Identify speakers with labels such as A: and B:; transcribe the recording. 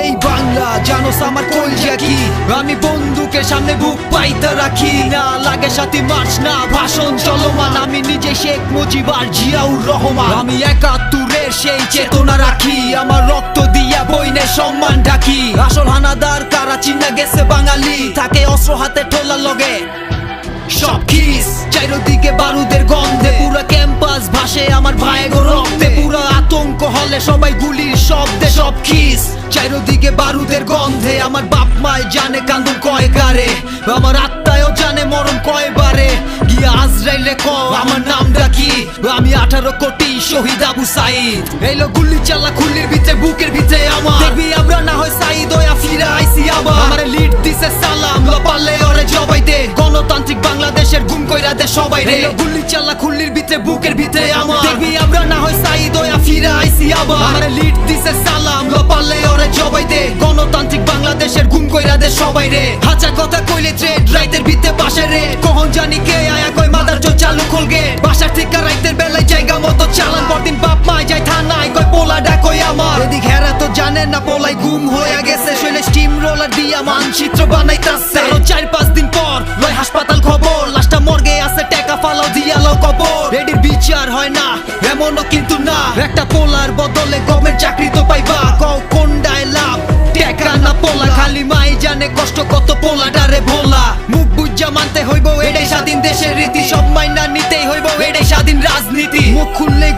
A: এই
B: বাংলা জানোস আমার কলজা কি? বন্দুকের সামনে বুক পাইতে রাখি না। লাগে সাথে মার্চ না, ভাষণ চলমান। আমি নিজে শেখ মুজিবার জিয়াউর রহমান। আমি একাত্তরের সেই চেতনা রাখি। আমার রক্ত দিয়া বইনে সম্মান ডাকি। আসল হানাদার কারা চিনা গেছে বাঙালি? থাকে অস্ত্র হাতে ঠোলা লগে। সব খিস, চারিদিকে বারুদের গন্ধে। পুরো ক্যাম্পাস ভাসে আমার ভাইগো রক্তে। পুরো আতঙ্ক হলে সবাই গুলির শব্দে সব খিস, চারিদিকে বারুদের গন্ধে। আমার মায় জানে কান্দুন কয় কারে? আমার আত্মায়ও জানে মরণ কয়বারে গিয়ে আজরাইলে ক আমার নামটা কি? আমি আঠারো কোটি শহীদ আবু সাইদ। ভিতরে, বুকের ভিতরে আমার। দেখবি আমরা না হয় সাইদ হইয়া ফিরে আইসি আবার। আমার লিড দিছে সালাম ওরে গণতান্ত্রিক বাংলাদেশের গুম কইরা দে সবাই রে গুলি চালা খুল্লির ভিতরে, বুকের ভিতরে আমার। দেখবি আমরা না হয় সাইদ হইয়া ফিরে আইসি আবার। আমার লিড দিছে সালাম লপালে ওরে জবাই দে। গণতান্ত্রিক বাংলাদেশের সবাই রে। হাজার কথা কইলে রাইতের পাশে রে। কখন জানি কে আয়া কই মাদার চালু খুলগে। বাসার থেকে রাইতের বেলায় জায়গা মতো চালান। পরদিন বাপ যায় থানায় কই পোলা ডাকই আমার। এদিক হেরা তো জানেন না পোলাই গুম হয়ে গেছে। স্টিম রোলার দিয়া মানচিত্র বানাইতাছে। আরও চার পাঁচ দিন পর লয় হাসপাতাল খবর। লাশটা মর্গে আছে, টাকা ফালাও দিয়ালো কবর। রেডির বিচার হয় না, এমনও কিন্তু না। একটা পোলার বদলে গমের চাকরি তো জানে কষ্ট কত পোলাটারে ভোলা। মুখ বুঝা মানতে হইব, এটাই স্বাধীন দেশের রীতি। সব মাইনা নিতেই হইব, এটাই স্বাধীন রাজনীতি। মুখ খুললে